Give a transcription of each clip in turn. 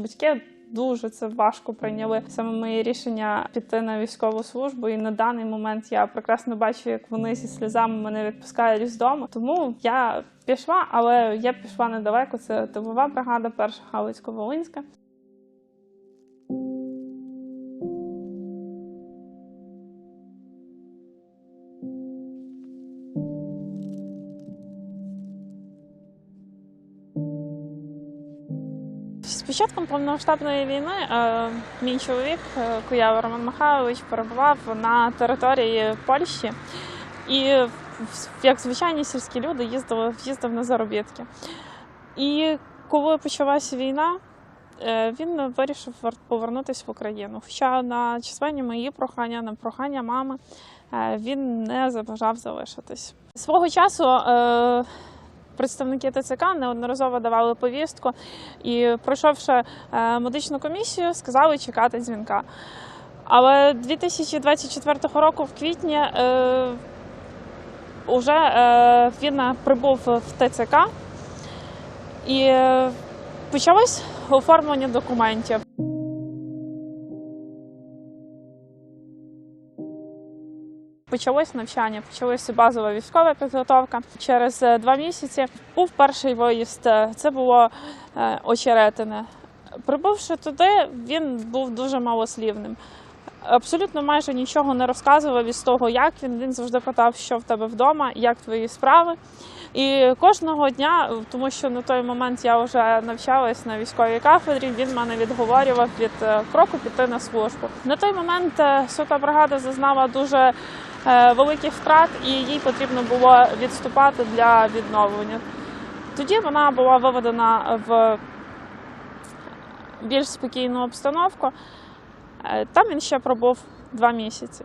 Батьки дуже це важко прийняли саме моє рішення піти на військову службу. І на даний момент я прекрасно бачу, як вони зі сльозами мене відпускають з дому. Тому я пішла, але я пішла недалеко. Це тилова бригада, перша Галицько-Волинська. Початком повномасштабної війни е, мій чоловік е, Куява Роман Михайлович перебував на території Польщі і, як звичайні сільські люди, їздили, їздив на заробітки. І коли почалася війна, е, він вирішив повернутися в Україну. Хоча на численні мої прохання, на прохання мами, він не забажав залишитись. Свого часу представники ТЦК неодноразово давали повістку і, пройшовши е, медичну комісію, сказали чекати дзвінка. Але 2024 року, в квітні, е, уже е, він прибув в ТЦК і е, почалось оформлення документів. Почалось навчання, почалася базова військова підготовка. Через е, два місяці був перший виїзд. Е, Це було е, очеретине. Прибувши туди, він був дуже малослівним. Абсолютно майже нічого не розказував із того, як він. Він завжди питав, що в тебе вдома, як твої справи. І кожного дня, тому що на той момент я вже навчалась на військовій кафедрі, він мене відговорював від кроку піти на службу. На той момент сота бригада зазнала дуже великих втрат, і їй потрібно було відступати для відновлення. Тоді вона була виведена в більш спокійну обстановку. Е, Там він ще пробув два місяці.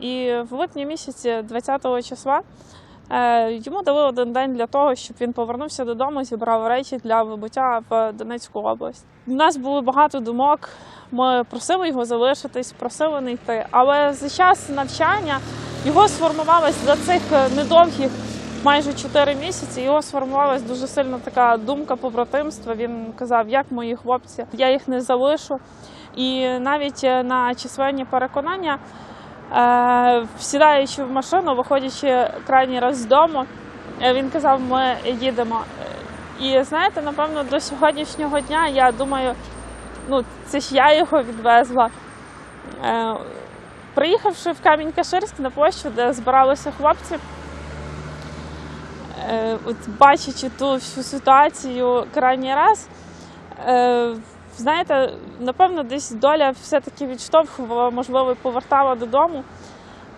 І в липні місяці, 20 числа, е, йому дали один день для того, щоб він повернувся додому, зібрав речі для вибуття в Донецьку область. У нас було багато думок. Ми просили його залишитись, просили не йти. Але за час навчання його сформувалась за цих е, недовгих майже 4 місяці. Його сформувалась дуже сильна така думка побратимства. Він казав, як мої хлопці, я їх не залишу. І навіть е, на численні переконання, е, сідаючи в машину, виходячи крайній раз з дому, е, він казав, ми їдемо. Е, І знаєте, напевно, до сьогоднішнього дня я думаю, ну це ж я його відвезла. Е, Приїхавши в Камінь-Каширськ на площу, де збиралися хлопці, е, от бачачи ту всю ситуацію крайній раз, е, знаєте, напевно, десь доля все-таки відштовхувала, можливо, повертала додому.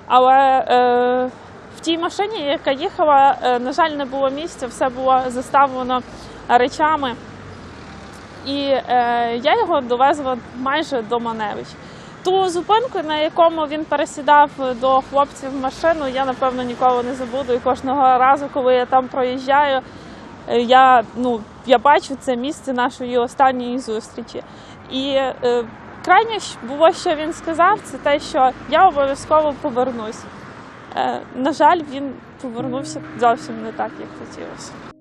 Але е, в тій машині, яка їхала, е, на жаль, не було місця, все було заставлено речами. І е, я його довезла майже до Маневич. Ту зупинку, на якому він пересідав до хлопців машину, я напевно ніколи не забуду. І кожного разу, коли я там проїжджаю, я, ну, я бачу це місце нашої останньої зустрічі. І е, крайнє було, що він сказав, це те, що я обов'язково повернусь. Е, на жаль, він повернувся зовсім не так, як хотілося.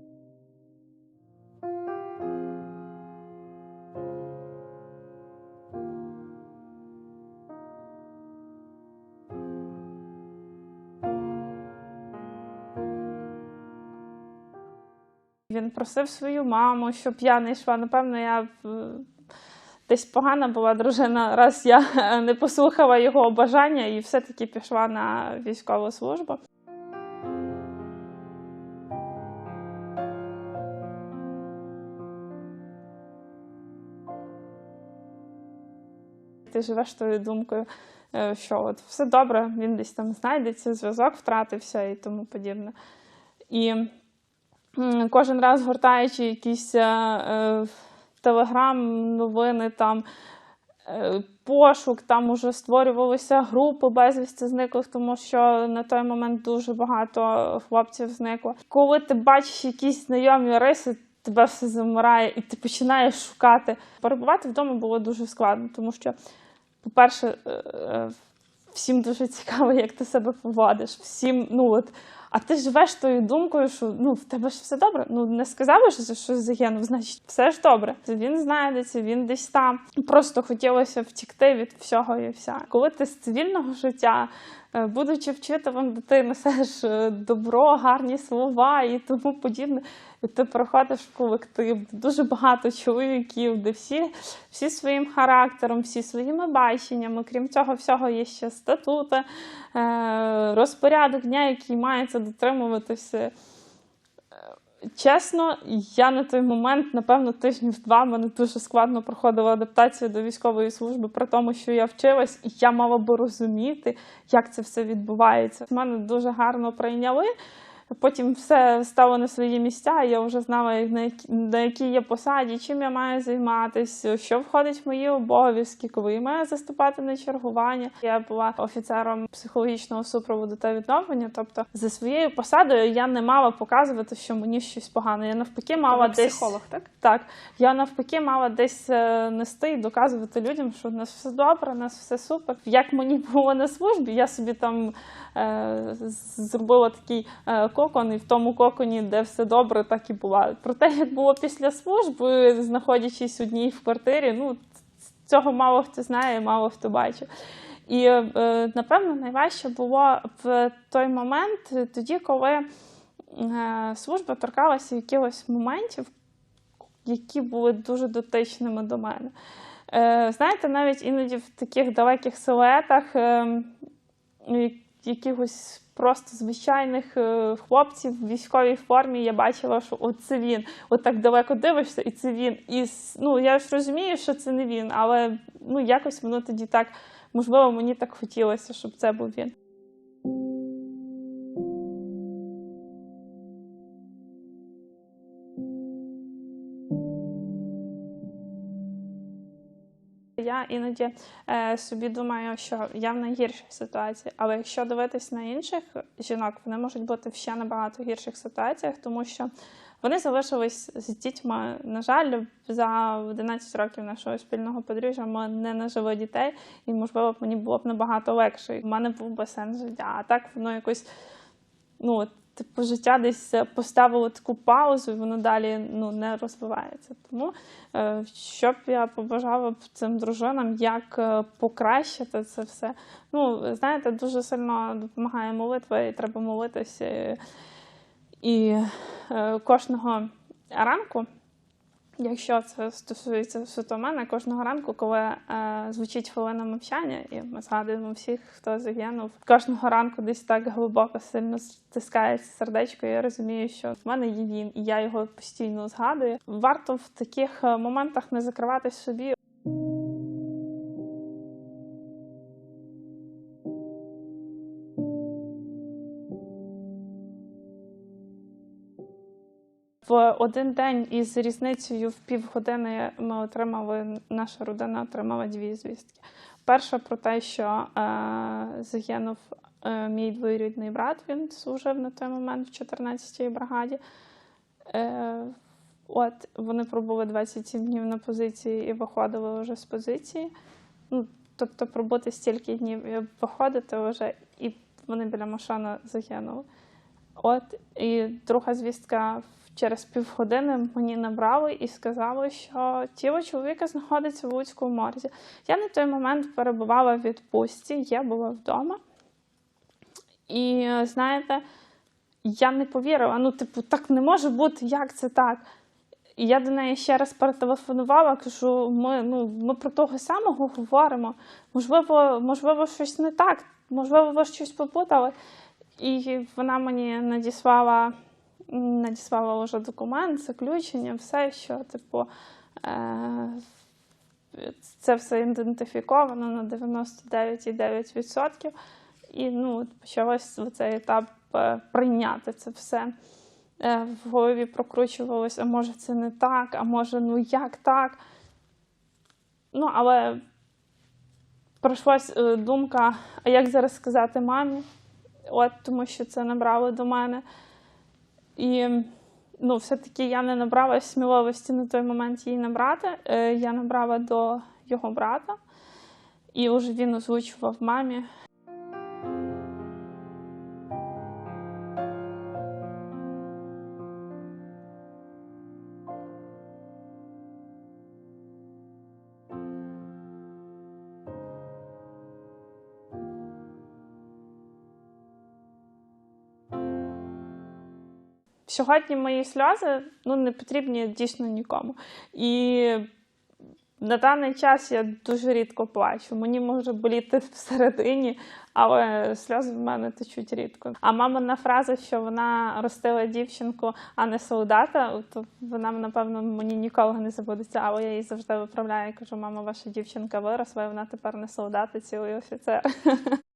Просив свою маму, щоб я не йшла. Напевно, я е, десь погана була дружина, раз я не послухала його бажання і все-таки пішла на військову службу. Ти живеш тою думкою, е, що от все добре, він десь там знайдеться, зв'язок втратився і тому подібне. І кожен раз гортаючи якісь е, е, телеграм, новини, там е, пошук, там уже створювалися групи безвісти зниклих, тому що на той момент дуже багато хлопців зникло. Коли ти бачиш якісь знайомі риси, тебе все замирає, і ти починаєш шукати. Перебувати вдома було дуже складно, тому що, по-перше, е, всім дуже цікаво, як ти себе поводиш. Всім, ну от. А ти живеш тою думкою, що ну в тебе ж все добре. Ну не сказали, що щось загинув, значить все ж добре. Він знайдеться, він десь там. Просто хотілося втікти від всього і вся. Коли ти з цивільного життя, будучи вчителем, де ти несеш е, добро, гарні слова і тому подібне. І ти приходиш в колектив, дуже багато чоловіків, де всі, всі своїм характером, всі своїми баченнями. Крім цього, всього є ще статути, е, розпорядок дня, який мається дотримуватися. Чесно, я на той момент, напевно, тижнів два мене дуже складно проходила адаптація до військової служби, при тому, що я вчилась, і я мала би розуміти, як це все відбувається. Мене дуже гарно прийняли. Потім все стало на свої місця, і я вже знала, на які- на якій я посаді, чим я маю займатися, що входить в мої обов'язки, коли я маю заступати на чергування. Я була офіцером психологічного супроводу та відновлення. Тобто, за своєю посадою я не мала показувати, що мені щось погано. Я навпаки мала Ви десь психолог, так? так, я навпаки мала десь е, нести і доказувати людям, що в нас все добре, у нас все супер. Як мені було на службі, я собі там е, зробила такий е, кокон, і в тому коконі, де все добре, так і була. Про те, як було після служби, знаходячись одній в квартирі, ну цього мало хто знає, мало хто бачив. І е, напевно найважче було в той момент, тоді, коли е, служба торкалася якихось моментів, які були дуже дотичними до мене. Е, знаєте, навіть іноді в таких далеких силуетах е, якихось просто звичайних е, хлопців в військовій формі я бачила, що от це він. От так далеко дивишся, і це він. І ну, я ж розумію, що це не він, але ну, якось воно тоді так, можливо, мені так хотілося, щоб це був він. Я іноді е, собі думаю, що я в найгіршій ситуації, але якщо дивитись на інших жінок, вони можуть бути в ще набагато гірших ситуаціях, тому що вони залишились з дітьми. На жаль, за 11 років нашого спільного подружжя ми не нажили дітей, і можливо мені було б набагато легше. У мене був би сенс життя. А так воно якось ну, типу, життя десь е, поставило таку паузу, і воно далі ну, не розвивається. Тому е, що б я побажала б цим дружинам, як е, покращити це все. Ну, знаєте, дуже сильно допомагає молитва, і треба молитися. І, і кожного ранку. Якщо це стосується суто мене, кожного ранку, коли е, звучить хвилина мовчання, і ми згадуємо всіх, хто загинув, кожного ранку десь так глибоко сильно стискається сердечко. і Я розумію, що в мене є він, і я його постійно згадую. Варто в таких е, моментах не закриватись собі. Один день із різницею в півгодини ми отримали, наша родина отримала дві звістки. Перша про те, що е, загинув е, мій двоюрідний брат, він служив на той момент в 14-й бригаді. Е, от вони пробули 27 днів на позиції і виходили вже з позиції. Ну, тобто пробути стільки днів і виходити вже, і вони біля машини загинули. От і друга звістка через півгодини мені набрали і сказали, що тіло чоловіка знаходиться в Луцькому морзі. Я на той момент перебувала в відпустці, я була вдома. І знаєте, я не повірила. Ну, типу, так не може бути, як це так? І я до неї ще раз перетелефонувала, кажу, ми, ну, ми про того самого говоримо. Можливо, можливо, щось не так, можливо, ви щось попутали. І вона мені надіслала, надіслала вже документ, заключення, все, що, типу, е, це все ідентифіковано на 99,9%. І ну, почався цей етап е, прийняти це все. Е, В голові прокручувалося, а може це не так, а може, ну як так. Ну, але пройшлась е, думка, а як зараз сказати мамі? От, тому що це набрало до мене. І ну, все-таки я не набрала сміливості на той момент її набрати. Е, Я набрала до його брата, і вже він озвучував мамі. Сьогодні мої сльози ну, не потрібні дійсно нікому. І на даний час я дуже рідко плачу. Мені може боліти всередині, але сльози в мене течуть рідко. А мамина фраза, що вона ростила дівчинку, а не солдата, то вона, напевно, мені ніколи не забудеться, але я її завжди виправляю. і Кажу, мама, ваша дівчинка виросла, і вона тепер не солдат, а цілий офіцер.